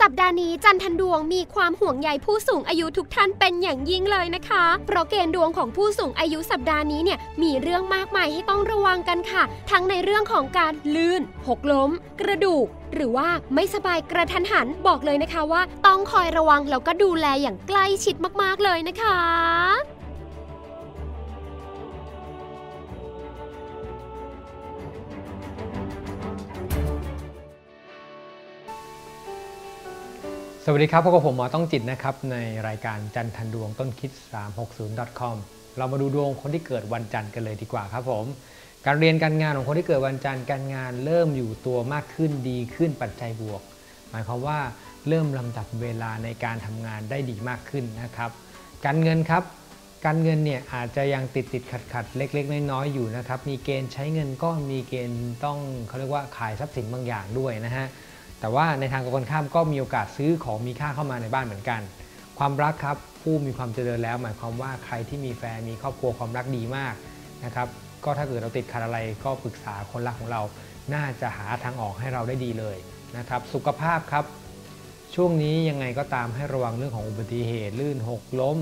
สัปดาห์นี้จันทันดวงมีความห่วงใยผู้สูงอายุทุกท่านเป็นอย่างยิ่งเลยนะคะ เพราะเกณฑ์ดวงของผู้สูงอายุสัปดาห์นี้เนี่ยมีเรื่องมากมายให้ต้องระวังกันค่ะ ทั้งในเรื่องของการลื่น หกล้ม กระดูกหรือว่าไม่สบายกระทันหันบอกเลยนะคะว่า ต้องคอยระวังแล้วก็ดูแลอย่างใกล้ชิดมากๆเลยนะคะ วัสดีครับพบกับผมหมอต้องจิตนะครับ ในรายการจันทันดวงต้นคิด 360 .com เรามาดูดวงคนที่เกิดวันจันทร์กันเลยดีกว่าครับผม การเรียนการงานของคนที่เกิดวันจันทร์การงานเริ่มอยู่ตัวมากขึ้นดีขึ้นปัจจัยบวก หมายความว่าเริ่มลำดับเวลาในการทำงานได้ดีมากขึ้นนะครับ การเงินครับ การเงินเนี่ยอาจจะยังติดติดขัดขัดเล็ก ๆ น้อยๆอยู่นะครับมีเกณฑ์ใช้เงินก้อนมีเกณฑ์ต้องเขาเรียกว่าขายทรัพย์สินบางอย่างด้วยนะฮะ แต่ว่าในทางกันข้ามก็มีโอกาสซื้อของมีค่าเข้ามาในบ้านเหมือนกัน ความรักครับผู้มีความเจริญแล้ว หมายความว่าใครที่มีแฟนมีครอบครัวความรักดีมากนะครับก็ถ้าเกิดเราติดขัดอะไรก็ปรึกษาคนรักของเรา น่าจะหาทางออกให้เราได้ดีเลยนะครับสุขภาพครับ ช่วงนี้ยังไงก็ตามให้ระวังเรื่องของอุบัติเหตุ ลื่นหกล้ม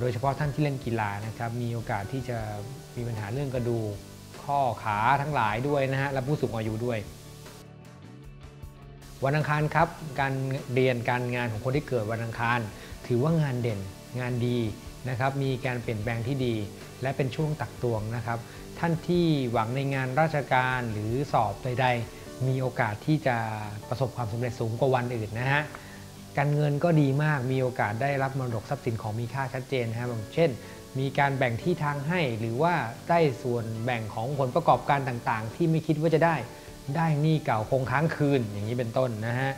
โดยเฉพาะท่านที่เล่นกีฬานะครับมีโอกาสที่จะมีปัญหาเรื่องกระดูกข้อขาทั้งหลายด้วยนะฮะและผู้สูงอายุด้วย วันอังคารครับ การเรียนการงานของคนที่เกิดวันอังคาร ถือว่างานเด่นงานดีนะครับ มีการเปลี่ยนแปลงที่ดี และเป็นช่วงตักตวงนะครับ ท่านที่หวังในงานราชการหรือสอบใด ๆ มีโอกาสที่จะประสบความสำเร็จสูงกว่าวันอื่นนะฮะการเงินก็ดีมากมีโอกาสได้รับมรดกทรัพย์สินของมีค่าชัดเจนนะครับอย่างเช่น มีการแบ่งที่ทางให้หรือว่าได้ส่วนแบ่งของผลประกอบการต่างๆ ที่ไม่คิดว่าจะได้ ได้หนี้เก่าคงค้างคืนอย่างนี้เป็นต้นนะฮะ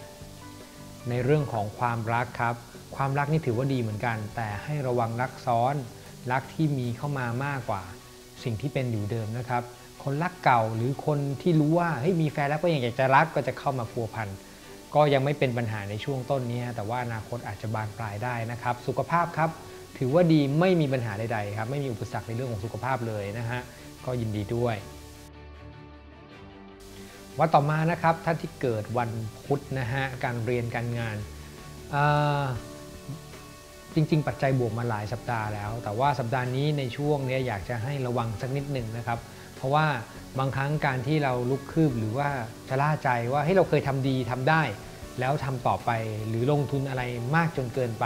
ในเรื่องของความรักครับ ความรักนี่ถือว่าดีเหมือนกัน แต่ให้ระวังรักซ้อน รักที่มีเข้ามามากกว่า สิ่งที่เป็นอยู่เดิมนะครับ คนรักเก่าหรือคนที่รู้ว่าเฮ้ยมีแฟนแล้วก็ยังอยากจะรักก็จะเข้ามาพัวพันก็ยังไม่เป็นปัญหาในช่วงต้นนี้แต่ว่าอนาคตอาจจะบานปลายได้นะครับ สุขภาพครับ ถือว่าดีไม่มีปัญหาใดๆครับ ไม่มีอุปสรรคในเรื่องของสุขภาพเลยนะฮะก็ยินดีด้วย วันต่อมานะครับท่านที่เกิดวันพุธนะฮะการเรียนการงานจริง ๆ ปัจจัยบวกมาหลายสัปดาห์แล้ว แต่ว่าสัปดาห์นี้ในช่วงนี้อยากจะให้ระวังสักนิดหนึ่งนะครับ เพราะว่าบางครั้งการที่เราลุกคืบหรือว่าชะล่าใจว่าให้ยเราเคยทำดีทำได้ แล้วทำต่อไปหรือลงทุนอะไรมากจนเกินไป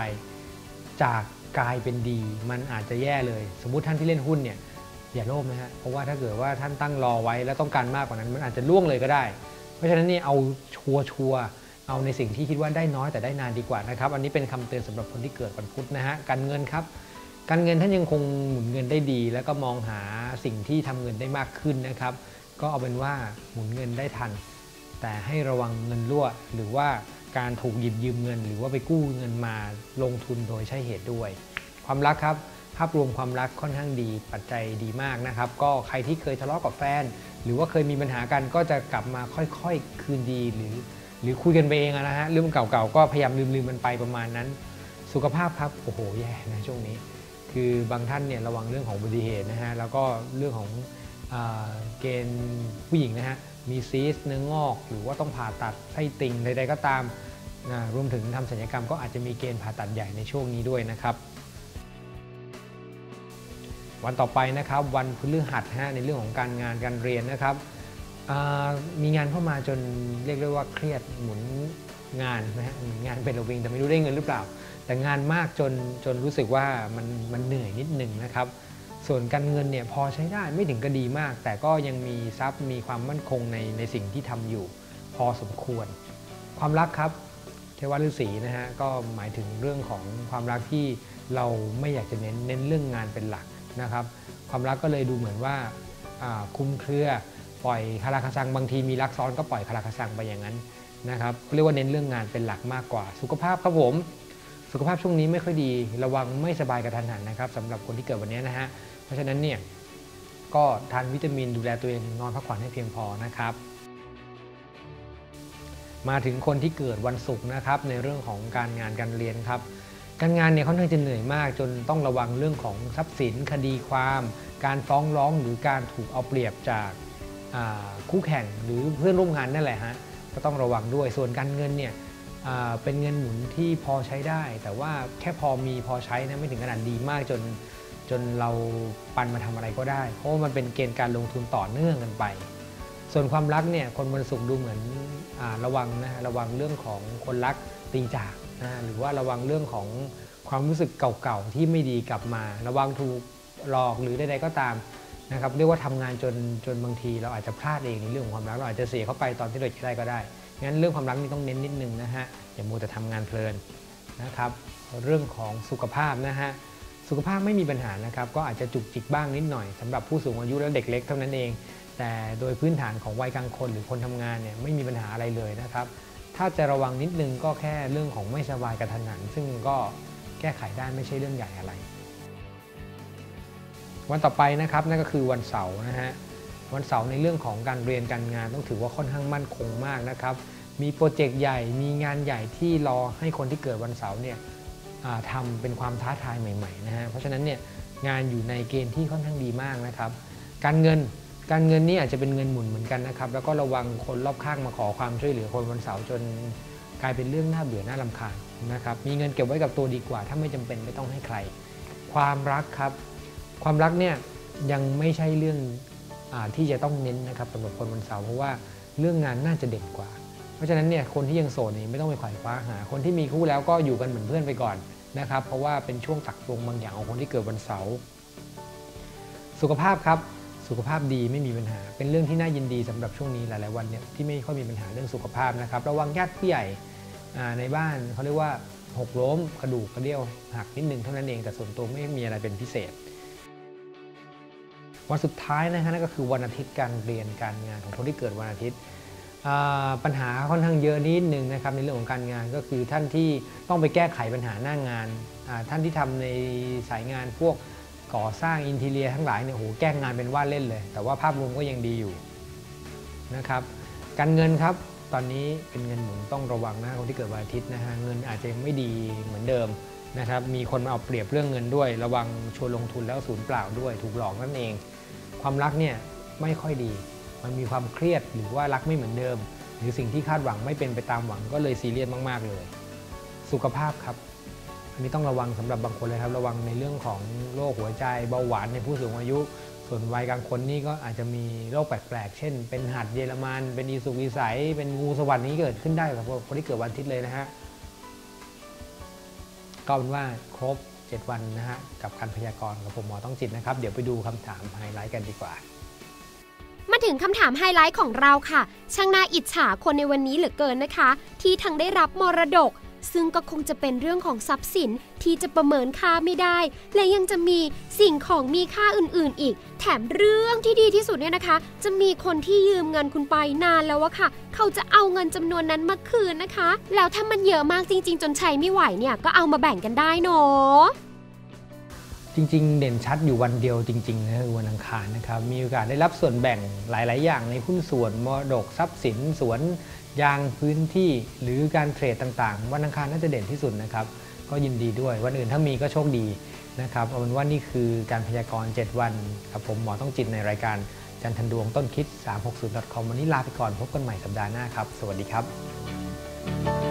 จากกลายเป็นดี มันอาจจะแย่เลย สมมุติท่านที่เล่นหุ้นเนี่ย อย่าโลภนะฮะเพราะว่าถ้าเกิดว่าท่านตั้งรอไว้แล้วต้องการมากกว่านั้น มันอาจจะล่วงเลยก็ได้ เพราะฉะนั้นนี่เอาชัวร์ชัวเอาในสิ่งที่คิดว่าได้น้อยแต่ได้นานดีกว่านะครับอันนี้เป็นคำเตือนสำหรับคนที่เกิดวันพุธนะฮะการเงินครับการเงินท่านยังคงหมุนเงินได้ดี แล้วก็มองหาสิ่งที่ทำเงินได้มากขึ้นนะครับ ก็เอาเป็นว่าหมุนเงินได้ทัน แต่ให้ระวังเงินรั่ว หรือว่าการถูกหยิบยืมเงิน หรือว่าไปกู้เงินมาลงทุนโดยใช่เหตุด้วย ความรักครับ ภาพรวมความรักค่อนข้างดีปัจจัยดีมากนะครับ ก็ใครที่เคยทะเลาะกับแฟน หรือว่าเคยมีปัญหากันก็จะกลับมาค่อยๆ คืนดีหรือ หรือคุยกันไปเองนะฮะเรื่องเก่าๆก็พยายามลืมๆมันไปประมาณนั้น สุขภาพครับโอ้โหแย่นะช่วงนี้ คือบางท่านเนี่ยระวังเรื่องของอุบัติเหตุนะฮะแล้วก็เรื่องของอ่าเกณฑ์ผู้หญิงนะฮะมีซีสต์เนื้องอก หรือว่าต้องผ่าตัดไส้ติ่งใดๆก็ตามรวมถึงทำศัลยกรรมก็อาจจะมีเกณฑ์ผ่าตัดใหญ่ในช่วงนี้ด้วยนะครับ วันต่อไปนะครับวันพฤหัสฮะในเรื่องของการงานการเรียนนะครับมีงานเข้ามาจนเรียกได้ว่าเครียดหมุนงานนะฮะงานเป็นระวิงแต่ไม่รู้ได้เงินหรือเปล่า แต่งานมากจนจนรู้สึกว่ามันมันเหนื่อยนิดหนึ่งนะครับ ส่วนการเงินเนี่ยพอใช้ได้ไม่ถึงก็ดีมาก แต่ก็ยังมีทรัพย์มีความมั่นคงในในสิ่งที่ทำอยู่ พอสมควร ความรักครับ เทวฤาษีนะฮะก็หมายถึงเรื่องของความรักที่เราไม่อยากจะเน้นเน้นเรื่องงานเป็นหลัก นะครับ ความรักก็เลยดูเหมือนว่าคลุมเครือปล่อยคาราคาซังบางทีมีรักซ้อนก็ปล่อยคาราคาซังไปอย่างนั้นนะครับเรียกว่าเน้นเรื่องงานเป็นหลักมากกว่า สุขภาพครับผม สุขภาพช่วงนี้ไม่ค่อยดี ระวังไม่สบายกระทันหันนะครับสำหรับคนที่เกิดวันนี้นะฮะเพราะฉะนั้นเนี่ยก็ทานวิตามินดูแลตัวเองนอนพักผ่อนให้เพียงพอนะครับ มาถึงคนที่เกิดวันศุกร์นะครับในเรื่องของการงานการเรียนครับ การงานเนี่ยค่อนข้างจะเหนื่อยมาก จนต้องระวังเรื่องของทรัพย์สินคดีความ การฟ้องร้องหรือการถูกเอาเปรียบจากคู่แข่งหรือเพื่อนร่วมงานนั่นแหละฮะก็ต้องระวังด้วยส่วนการเงินเนี่ยเป็นเงินหมุนที่พอใช้ได้ แต่ว่าแค่พอมีพอใช้นะไม่ถึงขนาดดีมากจนจนเราปันมาทำอะไรก็ได้ เพราะว่ามันเป็นเกณฑ์การลงทุนต่อเนื่องกันไป ส่วนความรักเนี่ยคนวันศุกร์ดูเหมือนอระวังนะระวังเรื่องของคนรักตีจาก หรือว่าระวังเรื่องของความรู้สึกเก่าๆที่ไม่ดีกลับมา ระวังถูกหลอกหรือใดๆก็ตามนะครับเรียกว่าทำงานจนจนบางที เราอาจจะพลาดเองในเรื่องของความรักเราอาจจะเสียเข้าไปตอนที่เราจะได้ก็ได้งั้นเรื่องความรักนี่ต้องเน้นนิดนึงนะฮะอย่ามัวแต่ทำงานเพลินนะครับเรื่องของสุขภาพนะฮะสุขภาพไม่มีปัญหานะครับก็อาจจะจุกจิกบ้างนิดหน่อยสำหรับผู้สูงอายุและเด็กเล็กเท่านั้นเอง แต่โดยพื้นฐานของวัยกลางคนหรือคนทำงานเนี่ยไม่มีปัญหาอะไรเลยนะครับ ถ้าจะระวังนิดนึงก็แค่เรื่องของไม่สบายกระทันหัน ซึ่งก็แก้ไขได้ไม่ใช่เรื่องใหญ่อะไร วันต่อไปนะครับนั่นก็คือวันเสาร์นะฮะวันเสาร์ในเรื่องของการเรียนการงานต้องถือว่าค่อนข้างมั่นคงมากนะครับ มีโปรเจกต์ใหญ่ มีงานใหญ่ที่รอให้คนที่เกิดวันเสาร์เนี่ยทำเป็นความท้าทายใหม่ๆนะฮะ เพราะฉะนั้นเนี่ยงานอยู่ในเกณฑ์ที่ค่อนข้างดีมากนะครับ การเงิน การเงินนี่อาจจะเป็นเงินหมุนเหมือนกันนะครับ แล้วก็ระวังคนรอบข้างมาขอความช่วยเหลือคนวันเสาร์จนกลายเป็นเรื่องน่าเบื่อน่าลำคาญนะครับ มีเงินเก็บไว้กับตัวดีกว่า ถ้าไม่จำเป็นไม่ต้องให้ใคร ความรักครับ ความรักเนี่ยยังไม่ใช่เรื่องอที่จะต้องเน้นนะครับสำหรับคนวันเสาร์เพราะว่าเรื่องงานน่าจะเด่นกว่า เพราะฉะนั้นเนี่ยคนที่ยังโสดนี่ไม่ต้องไปไขว่คว้าหา คนที่มีคู่แล้วก็อยู่กันเหมือนเพื่อนไปก่อนนะครับ เพราะว่าเป็นช่วงตักตวงบางอย่างของคนที่เกิดวันเสาร์สุขภาพครับ สุขภาพดีไม่มีปัญหา เป็นเรื่องที่น่ายินดีสำหรับช่วงนี้หลาย ๆ วันเนี่ยที่ไม่ค่อยมีปัญหาเรื่องสุขภาพนะครับระวังญาติผู้ใหญ่ในบ้านเขาเรียกว่าหกล้มกระดูกกระเดี่ยวหักนิดนึงเท่านั้นเองแต่ส่วนตัวไม่มีอะไรเป็นพิเศษ วันสุดท้ายนะฮะนั่นก็คือวันอาทิตย์การเรียนการงานของคนที่เกิดวันอาทิตย์ปัญหาค่อนข้างเยอะนิดนึงนะครับในเรื่องของการงานก็คือท่านที่ต้องไปแก้ไขปัญหาหน้างานท่านที่ทำในสายงานพวก ก่อสร้างอินทีเรียทั้งหลายเนี่ยโหแก้งงานเป็นว่าเล่นเลย แต่ว่าภาพรวมก็ยังดีอยู่นะครับการเงินครับตอนนี้เป็นเงินหมุนต้องระวังนะคนที่เกิดวันอาทิตย์นะฮะเงินอาจจะยังไม่ดีเหมือนเดิมนะครับมีคนมาเอาเปรียบเรื่องเงินด้วย ระวังชวนลงทุนแล้วสูญเปล่าด้วย ถูกหลอกนั่นเอง ความรักเนี่ยไม่ค่อยดี มันมีความเครียดหรือว่ารักไม่เหมือนเดิม หรือสิ่งที่คาดหวังไม่เป็นไปตามหวังก็เลยซีเรียสมาก ๆ เลย สุขภาพครับ นี้ต้องระวังสำหรับบางคนเลยครับ ระวังในเรื่องของโรคหัวใจเบาหวานในผู้สูงอายุ ส่วนวัยกลางคนนี่ก็อาจจะมีโรคแปลกๆ เช่น เป็นหัดเยอรมัน เป็นอีสุกอีใส เป็นงูสวรรค์นี้เกิดขึ้นได้กับคนที่เกิดวันอาทิตย์เลยนะฮะ ก็เป็นว่าครบ 7 วันนะฮะ กับการพยากรณ์กับผมหมอต้องจิตนะครับ เดี๋ยวไปดูคำถามไฮไลท์กันดีกว่ามาถึงคำถามไฮไลท์ของเราค่ะ ช่างน่าอิจฉาคนในวันนี้เหลือเกินนะคะ ที่ทั้งได้รับมรดก ซึ่งก็คงจะเป็นเรื่องของทรัพย์สินที่จะประเมินค่าไม่ได้ และยังจะมีสิ่งของมีค่าอื่นๆ อีก แถมเรื่องที่ดีที่สุดเนี่ยนะคะ จะมีคนที่ยืมเงินคุณไปนานแล้วอะค่ะ เขาจะเอาเงินจำนวนนั้นมาคืนนะคะ แล้วถ้ามันเยอะมากจริง ๆ จนใช้ไม่ไหวเนี่ยก็เอามาแบ่งกันได้เนาะจริง ๆ เด่นชัดอยู่วันเดียวจริงๆนะคือวันอังคารนะครับมีโอกาสได้รับส่วนแบ่งหลาย ๆ อย่างในหุ้นส่วนมรดกทรัพย์สินสวน ยางพื้นที่หรือการเทรดต่างๆ วันอังคารน่าจะเด่นที่สุดนะครับ ก็ยินดีด้วย วันอื่นถ้ามีก็โชคดีนะครับเอาเป็นว่านี่คือการพยากรณ์ 7 วันครับผมหมอต้องจิตในรายการจันทันดวงต้นคิด 360.com วันนี้ลาไปก่อนพบกันใหม่สัปดาห์หน้าครับ สวัสดีครับ